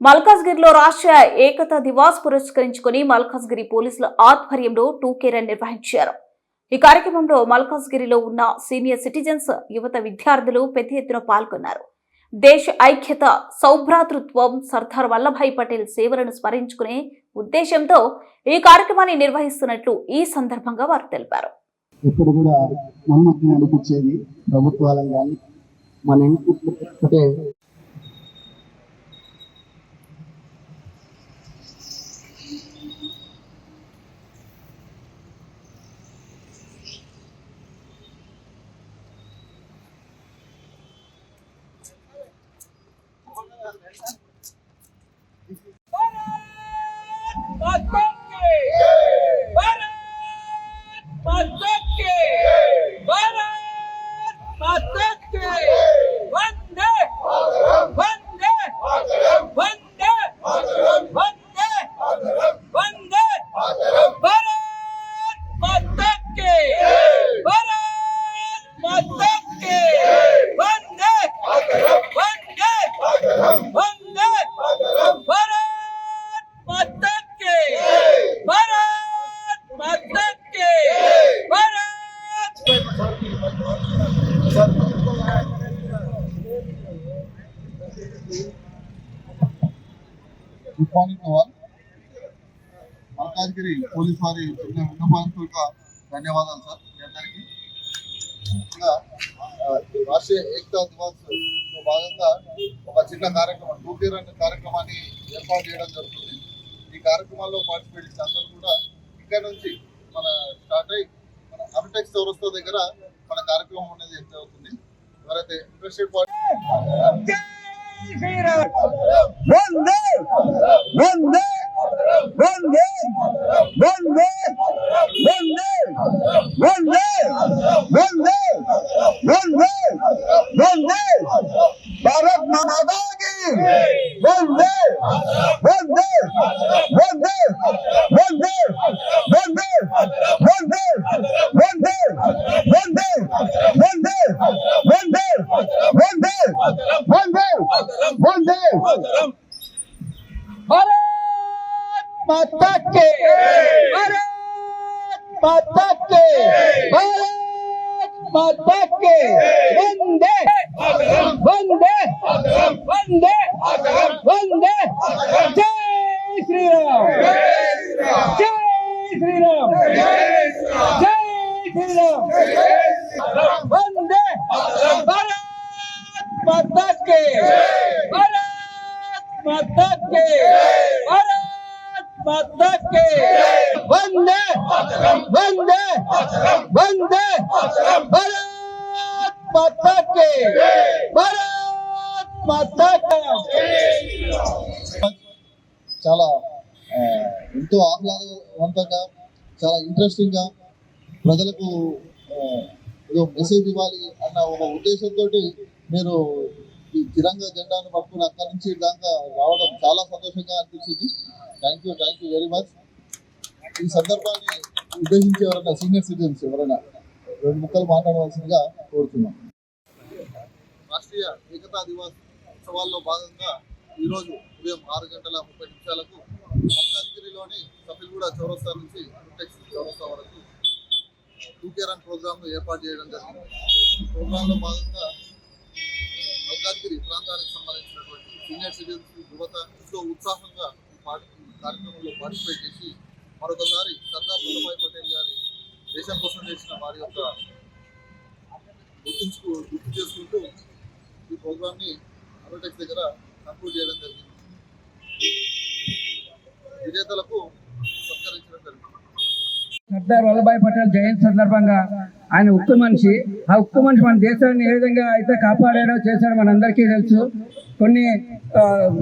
మల్కాజ్గిరిలో రాష్ట్ర ఏకతా దివాస్ పురస్కరించుకుని మల్కాజ్గిరి పోలీసుల ఆధ్వర్యంలో టూ కేరన్ నిర్వహించారు. ఈ కార్యక్రమంలో మల్కాజ్గిరిలో ఉన్న సీనియర్ సిటిజన్స్ యువత విద్యార్థులు పెద్ద ఎత్తున పాల్గొన్నారు. దేశ ఐక్యత సౌభ్రాతృత్వం సర్దార్ వల్లభాయ్ పటేల్ సేవలను స్మరించుకునే ఉద్దేశంతో ఈ కార్యక్రమాన్ని నిర్వహిస్తున్నట్లు ఈ సందర్భంగా వారు తెలిపారు. ఇప్పుడు కూడా నమ్మకం అనిపించేది ప్రభుత్వాలను కానీ మన ఇంటి 对。good morning to all Malkajgiri police వారి చిన్న విన్నపాంతుక ధన్యవాదాలు సార్. మీ అందరికీ. ఇంకా రాష్ట్రీయ ఏకతా దివాస్ భాగంగా ఒక చిన్న కార్యక్రమం టూటీ రన్ కార్యక్రమాన్ని ఏర్పాటు చేయడం జరుగుతుంది. ఈ కార్యక్రమాల్లో పార్టిసిపేట్ చేసే అందరూ కూడా ఇక్కడ నుంచి మన స్టార్ట్ అయ్యి కాంటాక్ట్స్ ఎవరు వస్తుందో దగ్గర మన కార్యక్రమం అనేది ఎంత అవుతుంది? ఎవరైతే ఇంట్రెస్టెడ్ పార్టీ भारत माता की वंदे Jai Shri Ram Jai Shri Ram Jai Shri Ram Jai Shri Ram Vande Bharat माता के भारत माता के भारत माता के वंदे वंदे वंदे भारत माता के भारत माता का చాలా ఆ, ఎంతో ఆహ్లాదవంతంగా చాలా ఇంట్రెస్టింగ్ గా ప్రజలకు ఆ, ఏదో మెసేజ్ ఇవ్వాలి అన్న ఒక ఉద్దేశంతో మీరు ఈ తిరంగ జెండాను పట్టుకుని అక్కడి నుంచి దాకా రావడం చాలా సంతోషంగా అనిపించింది. Thank you thank you very much ఈ సందర్భాన్ని ఉద్దేశించి ఎవరైనా సీనియర్ సిటిజన్స్ ఎవరైనా రెండు ముక్కలు మాట్లాడవలసిందిగా కోరుతున్నాం. రాష్ట్రీయ ఏకతా దివాస్ ఉత్సవాల్లో భాగంగా ఈరోజు ఉదయం ఆరు గంటల ముప్పై నిమిషాలకు మల్కాజ్గిరిలోని కపిల్గూడ చౌరస్తా నుంచి ఇంటెక్స్ చౌరస్తా వరకు టూకే రన్ ఏర్పాటు చేయడం జరిగింది. ప్రోగ్రాంలో భాగంగా మల్కాజ్గిరి ప్రాంతానికి సంబంధించినటువంటి సీనియర్ సిటిజన్స్ యువత ఎంతో ఉత్సాహంగా ఈ కార్యక్రమంలో పార్టిసిపేట్ చేసి మరొకసారి సర్దార్ వల్లభాయ్ పటేల్ గారి దేశం కోసం చేసిన వారి యొక్క గుర్తించుకు గుర్తు చేసుకుంటూ ఈ ప్రోగ్రామ్ని అరోటెక్స్ దగ్గర కంక్లూడ్ చేయడం జరిగింది. విజేతలకు సత్కరించడం జరిగింది. సర్దార్ వల్లభాయ్ పటేల్ జయంతి సందర్భంగా ఆయన ఉక్కు మనిషి. ఆ ఉక్కు మనిషి మన దేశాన్ని ఏ విధంగా అయితే కాపాడారో చేశారో మనందరికీ తెలుసు. కొన్ని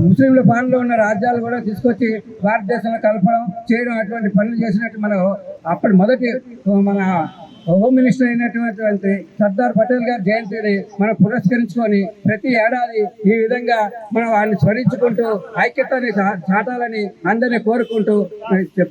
ముస్లింల పాలనలో ఉన్న రాజ్యాలు కూడా తీసుకొచ్చి భారతదేశంలో కలపడం చేయడం అటువంటి పనులు చేసినట్టు మన అప్పటి మొదటి మన హోమ్ మినిస్టర్ అయినటువంటి సర్దార్ పటేల్ గారి జయంతిని మనం పురస్కరించుకొని ప్రతి ఏడాది ఈ విధంగా మనం ఆయన స్మరించుకుంటూ ఐక్యతని చాటాలని అందరినీ కోరుకుంటూ చెప్